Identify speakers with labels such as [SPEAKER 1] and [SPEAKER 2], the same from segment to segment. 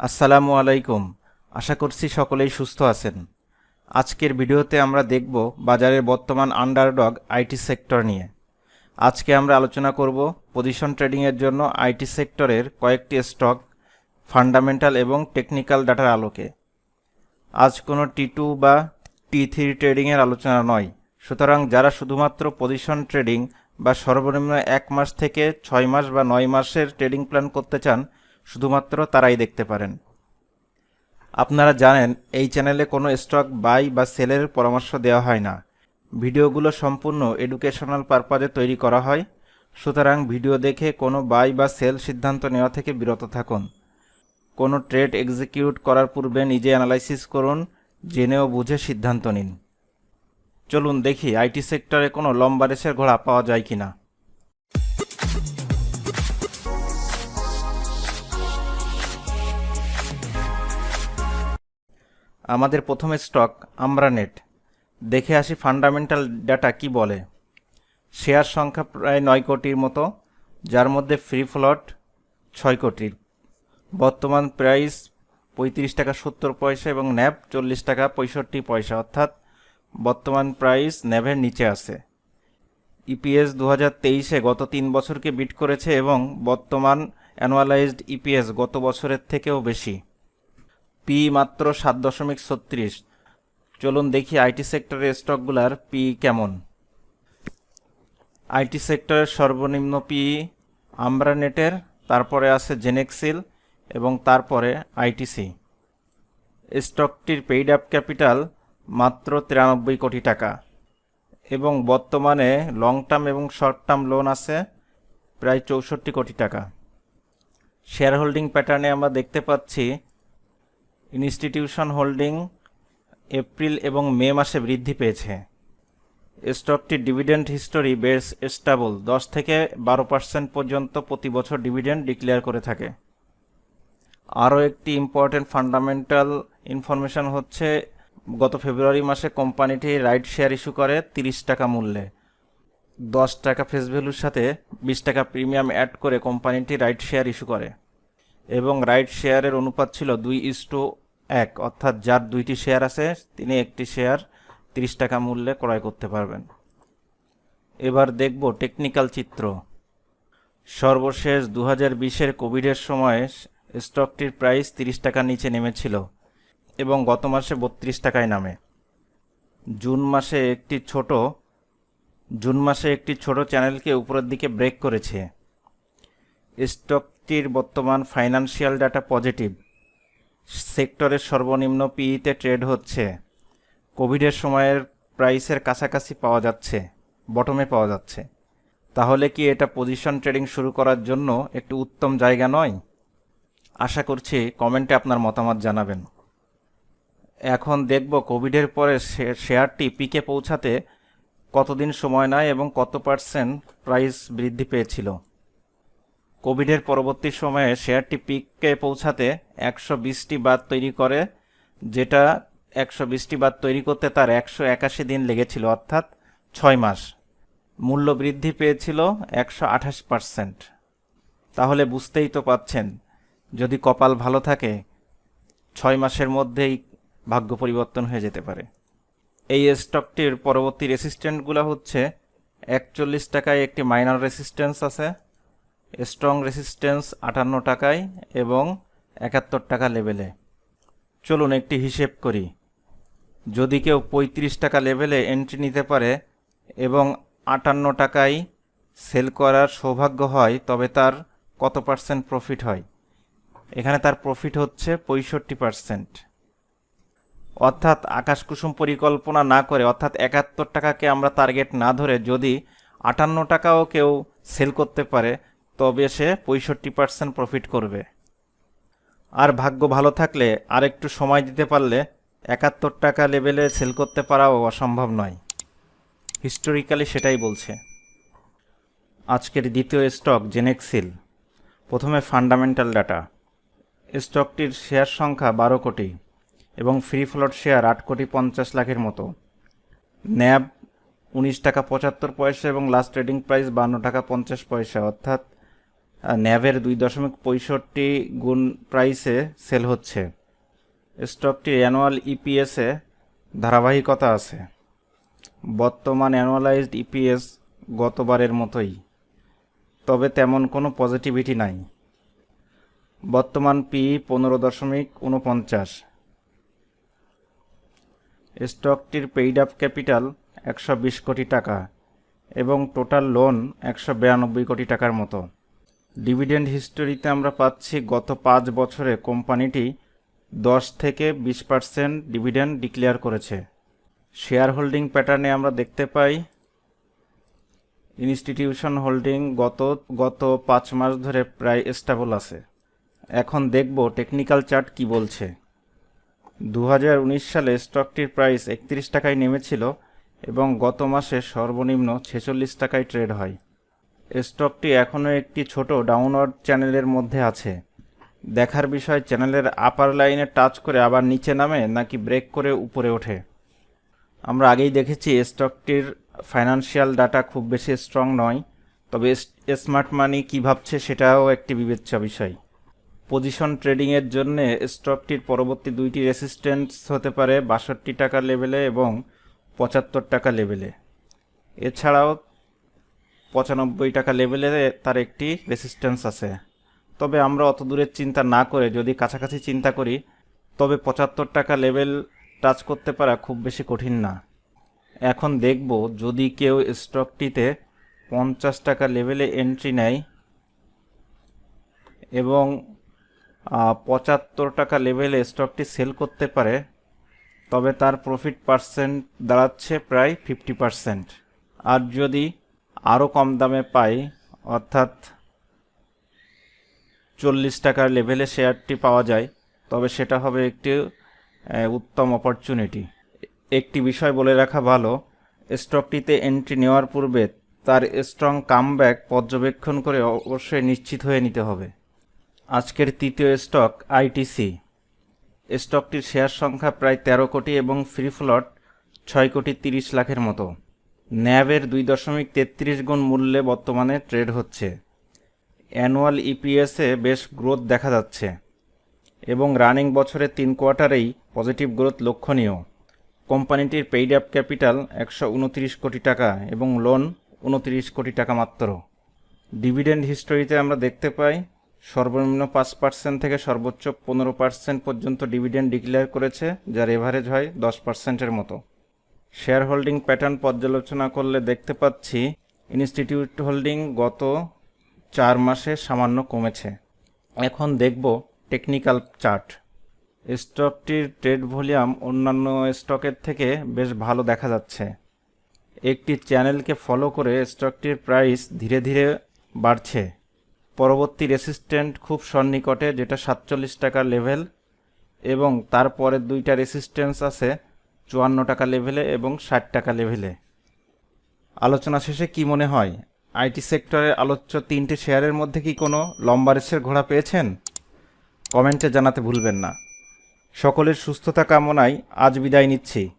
[SPEAKER 1] আসসালামু আলাইকুম। আশা করছি সকলেই সুস্থ আছেন। আজকের ভিডিওতে আমরা দেখব বাজারের বর্তমান আন্ডারডগ আইটি সেক্টর নিয়ে। আজকে আমরা আলোচনা করব পজিশন ট্রেডিংয়ের জন্য আইটি সেক্টরের কয়েকটি স্টক ফান্ডামেন্টাল এবং টেকনিক্যাল ডাটার আলোকে। আজ কোনো টি টু বা টি থ্রি ট্রেডিংয়ের আলোচনা নয়। সুতরাং যারা শুধুমাত্র পজিশন ট্রেডিং বা সর্বনিম্ন এক মাস থেকে ছয় মাস বা নয় মাসের ট্রেডিং প্ল্যান করতে চান শুধুমাত্র তারাই দেখতে পারেন। আপনারা জানেন, এই চ্যানেলে কোনো স্টক বাই বা সেলের পরামর্শ দেওয়া হয় না। ভিডিওগুলো সম্পূর্ণ এডুকেশনাল পারপাজে তৈরি করা হয়। সুতরাং ভিডিও দেখে কোনো বাই বা সেল সিদ্ধান্ত নেওয়া থেকে বিরত থাকুন। কোনো ট্রেড এক্সিকিউট করার পূর্বে নিজে অ্যানালাইসিস করুন, জেনেও বুঝে সিদ্ধান্ত নিন। চলুন দেখি, আইটি সেক্টরে কোনো লম্বা রেসের ঘোড়া পাওয়া যায় কিনা। আমাদের প্রথম স্টক আমরানেট দেখে আসি ফান্ডামেন্টাল ডাটা কি বলে। শেয়ার সংখ্যা প্রায় নয় কোটির মতো, যার মধ্যে ফ্রি ফ্লট ছয় কোটির। বর্তমান প্রাইস পঁয়ত্রিশ টাকা সত্তর পয়সা এবং ন্যাব চল্লিশ টাকা পঁয়ষট্টি পয়সা। অর্থাৎ বর্তমান প্রাইস ন্যাবের নিচে আছে। ইপিএস দু হাজার তেইশে গত তিন বছরকে বিট করেছে এবং বর্তমান অ্যানুয়ালাইজড ইপিএস গত বছরের থেকেও বেশি। পি মাত্র সাত দশমিক ছত্রিশ। চলুন দেখি আইটি সেক্টরের স্টকগুলার পি কেমন। আইটি সেক্টরের সর্বনিম্ন পি আমরানেটের, তারপরে আছে জেনেক্সিল এবং তারপরে আইটিসি। স্টকটির পেইড আপ ক্যাপিটাল মাত্র তিরানব্বই কোটি টাকা এবং বর্তমানে লং টার্ম এবং শর্ট টার্ম লোন আছে প্রায় চৌষট্টি কোটি টাকা। শেয়ার হোল্ডিং প্যাটার্নে আমরা দেখতে পাচ্ছি ইনস্টিটিউশন হোল্ডিং এপ্রিল এবং মে মাসে বৃদ্ধি পেয়েছে। স্টকটির ডিভিডেন্ড হিস্টোরি বেশ স্টেবল, দশ থেকে বারো পার্সেন্ট পর্যন্ত প্রতি বছর ডিভিডেন্ড ডিক্লেয়ার করে থাকে। আরও একটি ইম্পর্টেন্ট ফান্ডামেন্টাল ইনফরমেশন হচ্ছে, গত ফেব্রুয়ারি মাসে কোম্পানিটি রাইট শেয়ার ইস্যু করে তিরিশ টাকা মূল্যে। দশ টাকা ফেস ভ্যালুর সাথে বিশ টাকা প্রিমিয়াম অ্যাড করে কোম্পানিটি রাইট শেয়ার ইস্যু করে। এবং রাইট শেয়ারের অনুপাত ছিল দুই ইস এক, অর্থাৎ যার দুইটি শেয়ার আছে, তিনি একটি শেয়ার তিরিশ টাকা মূল্যে ক্রয় করতে পারবেন। এবার দেখব টেকনিক্যাল চিত্র। সর্বশেষ দু হাজার বিশের কোভিডের সময় স্টকটির প্রাইস তিরিশ টাকার নিচে নেমেছিল এবং গত মাসে বত্রিশ টাকায় নামে। জুন মাসে একটি ছোট, জুন মাসে একটি ছোট চ্যানেলকে উপরের দিকে ব্রেক করেছে। স্টকটির বর্তমান ফাইন্যান্সিয়াল ডাটা পজিটিভ। সেক্টরের সর্বনিম্ন পিইতে ট্রেড হচ্ছে। কোভিডের সময়ের প্রাইসের কাছাকাছি পাওয়া যাচ্ছে বটমে পাওয়া যাচ্ছে। তাহলে কি এটা পজিশন ট্রেডিং শুরু করার জন্য একটি উত্তম জায়গা নয়? আশা করছি কমেন্টে আপনার মতামত জানাবেন। এখন দেখব কোভিডের পরে শেয়ারটি পিকে পৌঁছাতে কতদিন সময় নেয় এবং কত পার্সেন্ট প্রাইস বৃদ্ধি পেয়েছিল। কোভিডের পরবর্তী সময়ে শেয়ারটি পিককে পৌঁছাতে একশো বিশটি বাদ তৈরি করে, যেটা একশো বিশটি বাদ তৈরি করতে তার একশো একাশি দিন লেগেছিল, অর্থাৎ ছয় মাস। মূল্য বৃদ্ধি পেয়েছিল একশো আঠাশ পার্সেন্ট। তাহলে বুঝতেই তো পাচ্ছেন, যদি কপাল ভালো থাকে, ছয় মাসের মধ্যেই ভাগ্য পরিবর্তন হয়ে যেতে পারে। এই স্টকটির পরবর্তী রেসিস্ট্যান্টগুলো হচ্ছে একচল্লিশ টাকায় একটি মাইনর রেসিস্ট্যান্স আছে স্ট্রং রেসিস্ট্যান্স আটান্ন টাকায় এবং একাত্তর টাকা লেভেলে চলুন একটি হিসেব করি। যদি কেউ পঁয়ত্রিশ টাকা লেভেলে এন্ট্রি নিতে পারে এবং আটান্ন টাকায় সেল করার সৌভাগ্য হয়, তবে তার কত পার্সেন্ট প্রফিট হয়? এখানে তার প্রফিট হচ্ছে পঁয়ষট্টি পার্সেন্ট অর্থাৎ আকাশ কুসুম পরিকল্পনা না করে, অর্থাৎ একাত্তর টাকাকে আমরা টার্গেট না ধরে যদি আটান্ন টাকাও কেউ সেল করতে পারে তবে সে পঁয়ষট্টি পার্সেন্ট প্রফিট করবে। আর ভাগ্য ভালো থাকলে আর একটু সময় দিতে পারলে একাত্তর টাকা লেভেলে সেল করতে পারাও অসম্ভব নয়। হিস্টোরিক্যালি সেটাই বলছে। আজকের দ্বিতীয় স্টক জেনেক্সিল প্রথমে ফান্ডামেন্টাল ডাটা স্টকটির শেয়ার সংখ্যা বারো কোটি এবং ফ্রি ফ্লোট শেয়ার আট কোটি পঞ্চাশ লাখের মতো। ন্যাব উনিশ টাকা পঁচাত্তর পয়সা এবং লাস্ট ট্রেডিং প্রাইস বান্ন টাকা পঞ্চাশ পয়সা, অর্থাৎ ন্যাভের দুই দশমিক পঁয়ষট্টি গুণ প্রাইসে সেল হচ্ছে। স্টকটির অ্যানুয়াল ইপিএসে ধারাবাহিকতা আছে। বর্তমান অ্যানুয়ালাইজড ইপিএস গতবারের মতোই। তবে তেমন কোনো পজিটিভিটি নাই। বর্তমান পি পনেরো দশমিক উনপঞ্চাশ স্টকটির পেইড আপ ক্যাপিটাল একশো বিশ কোটি টাকা এবং টোটাল লোন একশো বিরানব্বই কোটি টাকার মতো। ডিভিডেন্ড হিস্টোরিতে আমরা পাচ্ছি গত পাঁচ বছরে কোম্পানিটি দশ থেকে বিশ পার্সেন্ট ডিভিডেন্ড ডিক্লেয়ার করেছে। শেয়ার হোল্ডিং প্যাটার্নে আমরা দেখতে পাই, ইনস্টিটিউশন হোল্ডিং গত গত পাঁচ মাস ধরে প্রায় স্টেবল আছে। এখন দেখব টেকনিক্যাল চার্ট কি বলছে। দু হাজার উনিশ সালে স্টকটির প্রাইস একত্রিশ টাকায় নেমেছিল এবং গত মাসে সর্বনিম্ন ছেচল্লিশ টাকায় ট্রেড হয়। স্টকটি এখনও একটি ছোট ডাউনওয়ার্ড চ্যানেলের মধ্যে আছে। দেখার বিষয়, চ্যানেলের আপার লাইনে টাচ করে আবার নিচে নামে নাকি ব্রেক করে উপরে ওঠে। আমরা আগেই দেখেছি স্টকটির ফাইন্যান্সিয়াল ডাটা খুব বেশি স্ট্রং নয়, তবে স্মার্ট মানি কী ভাবছে সেটাও একটি বিবেচ্য বিষয়। পজিশন ট্রেডিংয়ের জন্য স্টকটির পরবর্তী দুইটি রেসিস্ট্যান্স হতে পারে বাষট্টি টাকা লেভেলে এবং পঁচাত্তর টাকা লেভেলে। এছাড়াও পঁচানব্বই টাকা লেভেলে তার একটি রেসিস্ট্যান্স আছে। তবে আমরা অত দূরের চিন্তা না করে যদি কাছাকাছি চিন্তা করি, তবে পঁচাত্তর টাকা লেভেল টাচ করতে পারা খুব বেশি কঠিন না। এখন দেখব যদি কেউ স্টকটিতে পঞ্চাশ টাকা লেভেলে এন্ট্রি নেয় এবং পঁচাত্তর টাকা লেভেলে স্টকটি সেল করতে পারে, তবে তার প্রফিট পার্সেন্ট দাঁড়াচ্ছে প্রায় ফিফটি পার্সেন্ট আর যদি আরও কম দামে পাই, অর্থাৎ চল্লিশ টাকার লেভেলে শেয়ারটি পাওয়া যায়। তবে সেটা হবে একটি উত্তম অপরচুনিটি একটি বিষয় বলে রাখা ভালো স্টকটিতে এন্ট্রি নেওয়ার পূর্বে তার স্ট্রং কামব্যাক পর্যবেক্ষণ করে অবশ্যই নিশ্চিত হয়ে নিতে হবে। আজকের তৃতীয় স্টক আইটিসি স্টকটির শেয়ার সংখ্যা প্রায় তেরো কোটি এবং ফ্রি ফ্লট ছয় কোটি তিরিশ লাখের মতো। ন্যাবের দুই দশমিক তেত্রিশ গুণ মূল্যে বর্তমানে ট্রেড হচ্ছে। অ্যানুয়াল ইপিএসে বেশ গ্রোথ দেখা যাচ্ছে এবং রানিং বছরের তিন কোয়ার্টারেই পজিটিভ গ্রোথ লক্ষণীয়। কোম্পানিটির পেইড আপ ক্যাপিটাল একশো উনত্রিশ কোটি টাকা এবং লোন উনত্রিশ কোটি টাকা মাত্র। ডিভিডেন্ড হিস্টোরিতে আমরা দেখতে পাই, সর্বনিম্ন পাঁচ পার্সেন্ট থেকে সর্বোচ্চ পনেরো পার্সেন্ট পর্যন্ত ডিভিডেন্ড ডিক্লেয়ার করেছে, যার এভারেজ হয় দশ পার্সেন্টের মতো। শেয়ার হোল্ডিং প্যাটার্ন পর্যালোচনা করলে দেখতে পাচ্ছি ইনস্টিটিউট হোল্ডিং গত চার মাসে সামান্য কমেছে। এখন দেখব টেকনিক্যাল চার্ট। স্টকটির ট্রেড ভলিউম অন্যান্য স্টকের থেকে বেশ ভালো দেখা যাচ্ছে। একটি চ্যানেলকে ফলো করে স্টকটির প্রাইস ধীরে ধীরে বাড়ছে। পরবর্তী রেসিস্ট্যান্ট খুব সন্নিকটে, যেটা সাতচল্লিশ টাকার লেভেল, এবং তারপরের দুইটা রেসিস্ট্যান্স আছে চুয়ান্ন টাকা লেভেলে এবং ষাট টাকা লেভেলে। আলোচনা শেষে কি মনে হয়? আইটি সেক্টরের আলোচ্য তিনটি শেয়ারের মধ্যে কি কোনো লম্বা রেসের ঘোড়া পেয়েছেন? কমেন্টে জানাতে ভুলবেন না। সকলের সুস্থতা কামনায় আজ বিদায় নিচ্ছি।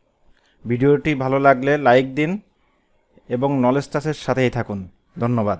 [SPEAKER 1] ভিডিওটি ভালো লাগলে লাইক দিন এবং নলেজ টাচের সাথেই থাকুন। ধন্যবাদ।